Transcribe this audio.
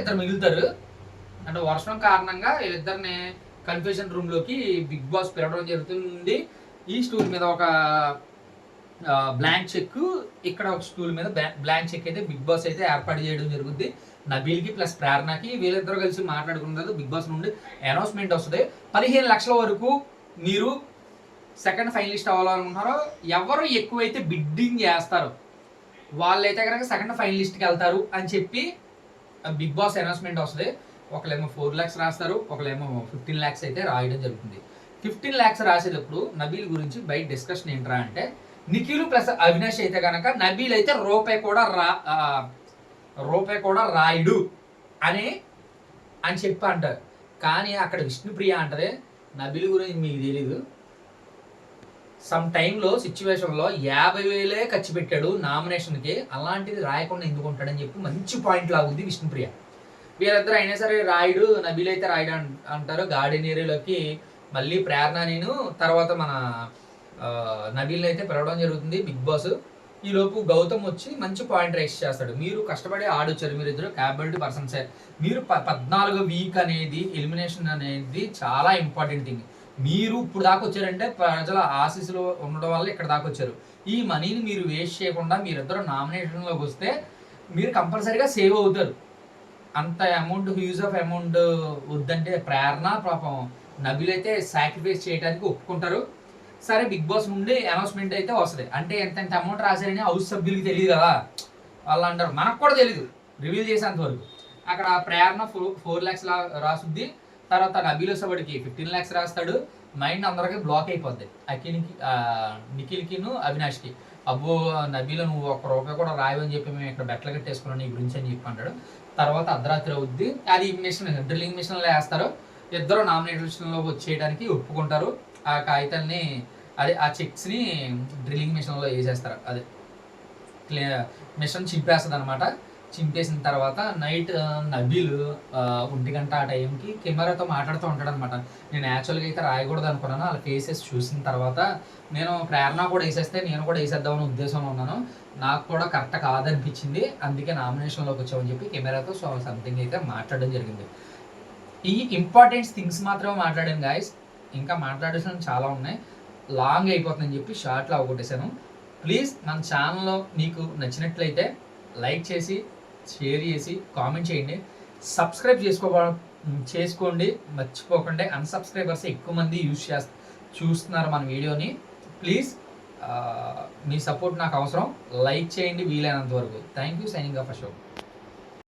ఇద్దరు మిగులుతారు. అంటే వర్షం కారణంగా వీళ్ళిద్దరిని కన్ఫ్యూషన్ రూమ్లోకి బిగ్ బాస్ పిలవడం జరుగుతుంది. ఈ స్టూల్ మీద ఒక బ్లాంక్ చెక్ ఇక్కడ ఒక స్టూల్ మీద బ్లాంక్ చెక్ అయితే బిగ్ బాస్ అయితే ఏర్పాటు చేయడం జరుగుద్ది. నబీల్కి ప్లస్ ప్రేరణకి వీళ్ళిద్దరూ కలిసి మాట్లాడుకున్నారు బిగ్ బాస్ నుండి అనౌన్స్మెంట్ వస్తుంది. పదిహేను లక్షల వరకు మీరు సెకండ్ ఫైనలిస్ట్ అవ్వాలనుకుంటున్నారో ఎవరు ఎక్కువైతే బిడ్డింగ్ చేస్తారో వాళ్ళైతే కనుక సెకండ్ ఫైనలిస్ట్కి వెళ్తారు అని చెప్పి బిగ్ బాస్ అనౌన్స్మెంట్ వస్తుంది. ఒకళ్ళేమో ఫోర్ ల్యాక్స్ రాస్తారు ఒకళ్ళేమో ఫిఫ్టీన్ ల్యాక్స్ అయితే రాయడం జరుగుతుంది. ఫిఫ్టీన్ ల్యాక్స్ రాసేటప్పుడు నబీల్ గురించి బయట డిస్కషన్ ఏంట్రా అంటే నిఖిల్ ప్లస్ అవినాష్ అయితే కనుక నబీల్ అయితే రూపాయి కూడా రా రూపాయి కూడా రాయుడు అని అని చెప్పి అంటారు. కానీ అక్కడ విష్ణుప్రియ అంటది. నబీల్ గురించి మీకు తెలీదు. సమ్ టైంలో సిచ్యువేషన్లో యాభై వేలే ఖర్చు పెట్టాడు నామినేషన్కి అలాంటిది రాయకుండా ఎందుకు ఉంటాడని చెప్పి మంచి పాయింట్ లాగుంది విష్ణుప్రియ. వీళ్ళిద్దరు అయినా సరే రాయుడు నబీల్ అయితే రాయుడు అంటారు. గార్డెన్ ఏరియాలోకి మళ్ళీ ప్రేరణ నేను తర్వాత మన నబీల్ని అయితే పిలవడం జరుగుతుంది బిగ్ బాస్. ఈలోపు గౌతమ్ వచ్చి మంచి పాయింట్ రైస్ చేస్తాడు. మీరు కష్టపడి ఆడొచ్చారు మీరు ఇద్దరు క్యాపబిలిటీ పర్సన్స్ మీరు ప- పద్నాలుగు వీక్ అనేది ఎలిమినేషన్ అనేది చాలా ఇంపార్టెంట్ థింగ్ మీరు ఇప్పుడు దాకా వచ్చారంటే ప్రజల ఆశీస్సులు ఉండడం వల్ల ఇక్కడ దాకా వచ్చారు. ఈ మనీని మీరు వేస్ట్ చేయకుండా మీరిద్దరు నామినేషన్లోకి వస్తే మీరు కంపల్సరీగా సేవ్ అవుతారు. అంత అమౌంట్ యూజ్ ఆఫ్ అమౌంట్ వద్దంటే ప్రేరణ పాపం నబిలైతే సాక్రిఫైస్ చేయడానికి ఒప్పుకుంటారు. సరే బిగ్ బాస్ నుండి అనౌన్స్మెంట్ అయితే వస్తుంది. అంటే ఎంత ఎంత అమౌంట్ రాశారని హౌస్ సభ్యులకి తెలియదు కదా. వాళ్ళు అంటారు మనకు కూడా తెలియదు రివీల్ చేసేంత వరకు. అక్కడ ప్రేరణ ఫోర్ ఫోర్ ల్యాక్స్ రాసుద్ది. తర్వాత నబీల్ సబడికి ఫిఫ్టీన్ ల్యాక్స్ రాస్తాడు. మైండ్ అందరికీ బ్లాక్ అయిపోద్ది. అఖిల్కి నిఖిల్కిను అవినాష్కి. అబ్బో నబీలో నువ్వు ఒక్క రూపాయి కూడా రాయవని చెప్పి మేము ఇక్కడ బెట్టలు కట్టేసుకున్నాను నీ గురించి అని చెప్పి అంటాడు. తర్వాత అర్ధరాత్రి అవుద్ది. అది మిషన్ డ్రిల్లింగ్ మిషన్లో వేస్తారు. ఇద్దరు నామినేషన్లో వచ్చేయడానికి ఒప్పుకుంటారు. ఆ కాగితాల్ని అదే ఆ చెక్స్ని డ్రిల్లింగ్ మిషన్లో వేసేస్తారు. అదే మిషన్ చింపేస్తుంది అనమాట చింపేసిన తర్వాత నైట్ నబీలు ఒంటి గంట ఆ టైంకి కెమెరాతో మాట్లాడుతూ ఉంటాడు అనమాట నేను యాక్చువల్గా అయితే రాయకూడదు అనుకున్నాను. వాళ్ళ ఫేసెస్ చూసిన తర్వాత నేను ప్రేరణ కూడా వేసేస్తే నేను కూడా వేసేద్దామని ఉద్దేశంలో ఉన్నాను. నాకు కూడా కరెక్ట్ కాదనిపించింది. అందుకే నామినేషన్లోకి వచ్చామని చెప్పి కెమెరాతో సో సంథింగ్ అయితే మాట్లాడడం జరిగింది. ఈ ఇంపార్టెంట్ థింగ్స్ మాత్రమే మాట్లాడాను గాయస్ ఇంకా మాట్లాడేసిన చాలా ఉన్నాయి. లాంగ్ అయిపోతుందని చెప్పి షార్ట్లో అవగొట్టేశాను. ప్లీజ్ మన ఛానల్లో మీకు నచ్చినట్లయితే లైక్ చేసి షేర్ చేసి కామెంట్ చేయండి. సబ్స్క్రైబ్ చేసుకో చేసుకోండి. మర్చిపోకండి. అన్సబ్స్క్రైబర్స్ ఎక్కువ మంది యూజ్ చే చూస్తున్నారు మన వీడియోని. ప్లీజ్ మీ సపోర్ట్ నాకు అవసరం. లైక్ చేయండి వీలైనంత వరకు. Thank you signing off Ashok.